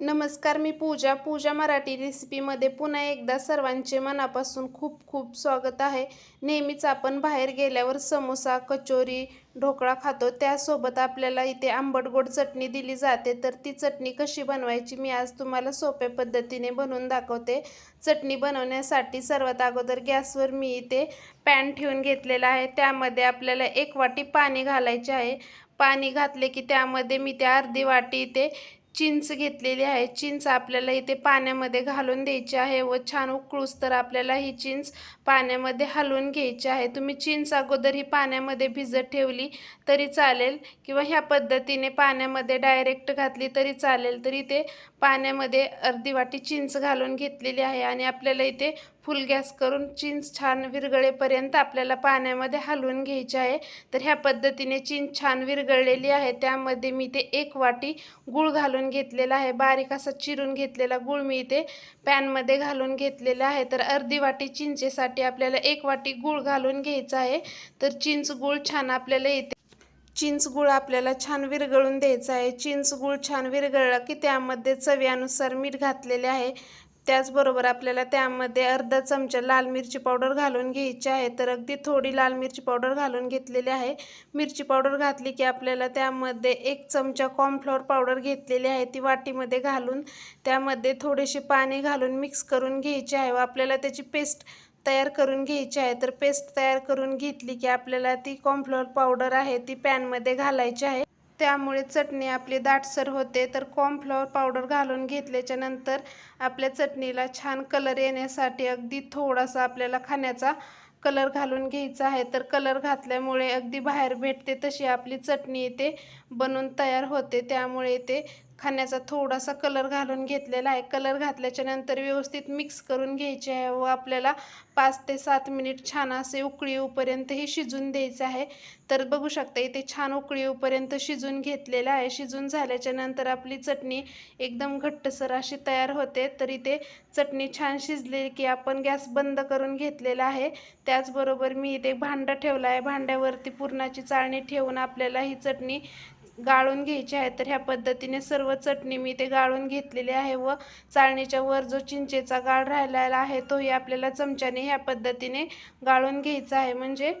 नमस्कार मी पूजा. पूजा मराठी रेसिपीमध्ये पुन्हा एकदा सर्वांचे मनापासून खूप खूप स्वागत आहे. नेहमीच आपण बाहेर गेल्यावर समोसा कचोरी ढोकळा खातो. त्यासोबत आपल्याला इथे आंबट गोड चटणी दिली जाते. तर ती चटणी कशी बनवायची मी आज तुम्हाला सोप्या पद्धतीने बनवून दाखवते. चटणी बनवण्यासाठी सर्वात अगोदर गॅसवर मी इथे पॅन ठेवून घेतलेला आहे. त्यामध्ये आपल्याला एक वाटी पाणी घालायचे आहे. पाणी घातले की त्यामध्ये मी त्या अर्धी वाटी इथे चिंच घेतलेली आहे. चिंच आपल्याला इथे पाण्यामध्ये घालून द्यायची आहे व छान उकळूस तर आपल्याला ही चिंच पाण्यामध्ये हलवून घ्यायची आहे. तुम्ही चिंच अगोदर ही पाण्यामध्ये भिजत ठेवली तरी चालेल किंवा ह्या पद्धतीने पाण्यामध्ये डायरेक्ट घातली तरी चालेल. तरी ते पाण्यामध्ये अर्धी वाटी चिंच घालून घेतलेली आहे आणि आपल्याला इथे फुल गॅस करून चिंच छान विरगळेपर्यंत आपल्याला पाण्यामध्ये हलवून घ्यायचे आहे. तर ह्या पद्धतीने चिंच छान विरगळलेली आहे. त्यामध्ये मी ते एक वाटी गूळ घालून घेतलेला आहे. बारीक असा चिरून घेतलेला गूळ मी इथे पॅनमध्ये घालून घेतलेला आहे. तर अर्धी वाटी चिंचेसाठी आपल्याला एक वाटी गूळ घालून घ्यायचा आहे. तर चिंच गूळ छान आपल्याला इथे चिंच गुळ आपल्याला छान विरघळून द्यायचा आहे. चिंच गुळ छान विरघळला की त्यामध्ये चवीनुसार मीठ घातलेले आहे. त्याचबरोबर आपल्याला त्यामध्ये अर्धा चमचा लाल मिरची पावडर घालून घ्यायची आहे. तर अगदी थोडी लाल मिरची पावडर घालून घेतलेली आहे. मिरची पावडर घातली की आपल्याला त्यामध्ये एक चमचा कॉर्नफ्लॉवर पावडर घेतलेली आहे. ती वाटीमध्ये घालून त्यामध्ये थोडेसे पाणी घालून मिक्स करून घ्यायचे आहे. व आपल्याला त्याची पेस्ट तयार करून घ्यायची आहे. तर पेस्ट तयार करून घेतली की आपल्याला ती कॉर्नफ्लॉवर पावडर आहे ती पॅनमध्ये घालायची आहे. त्यामुळे चटणी आपली दाटसर होते. तर कॉर्नफ्लॉवर पावडर घालून घेतल्याच्या नंतर आपल्या चटणीला छान कलर येण्यासाठी अगदी थोडासा आपल्याला खाण्याचा कलर घालून घ्यायचा आहे. तर कलर घातल्यामुळे अगदी बाहेर भेटते तशी आपली चटणी इथे बनून तयार होते. त्यामुळे ते खाण्याचा थोडासा कलर घालून घेतलेला आहे. कलर घातल्याच्या नंतर व्यवस्थित मिक्स करून घ्यायचे आहे व आपल्याला पाच ते सात मिनिट छान असे उकळी येऊपर्यंत हे शिजून द्यायचं आहे. तर बघू शकता इथे छान उकळी येऊपर्यंत शिजून घेतलेलं आहे. शिजून झाल्याच्यानंतर आपली चटणी एकदम घट्टसर अशी तयार होते. तर इथे चटणी छान शिजली की आपण गॅस बंद करून घेतलेला आहे. त्याचबरोबर मी इथे भांडं ठेवलं आहे. भांड्यावरती पुरणाची चाळणी ठेवून आपल्याला ही चटणी गाळून घ्यायची आहे तर ह्या पद्धतीने सर्व चटणी मी ते गाळून घेतलेली आहे व चाळणीच्या वर जो चिंचेचा गाळ राहिलेला आहे तोही आपल्याला चमच्याने ह्या पद्धतीने गाळून घ्यायचा आहे. म्हणजे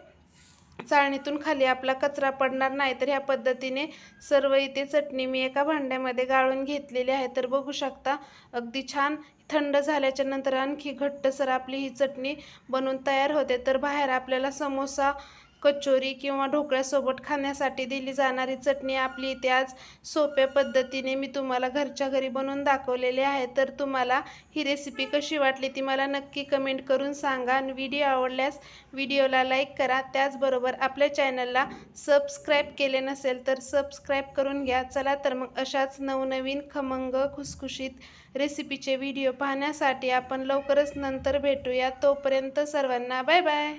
चाळणीतून खाली आपला कचरा पडणार नाही तर ह्या पद्धतीने सर्व इथे चटणी मी एका भांड्यामध्ये गाळून घेतलेली आहे. तर बघू शकता अगदी छान थंड झाल्याच्यानंतर आणखी घट्टसर आपली ही चटणी बनवून तयार होते. तर बाहेर आपल्याला समोसा कचोरी किंवा ढोकळ्यासोबत खाण्यासाठी दिली जाणारी चटणी आपली इथे आज सोप्या पद्धतीने मी तुम्हाला घरच्या घरी बनवून दाखवलेली आहे. तर तुम्हाला ही रेसिपी कशी वाटली ती मला नक्की कमेंट करून सांगा आणि व्हिडिओ आवडल्यास व्हिडिओला लाईक करा. त्याचबरोबर आपल्या चॅनलला सबस्क्राईब केले नसेल तर सबस्क्राईब करून घ्या. चला तर मग अशाच नवनवीन खमंग खुसखुशीत रेसिपीचे व्हिडिओ पाहण्यासाठी आपण लवकरच नंतर भेटूया. तोपर्यंत सर्वांना बाय बाय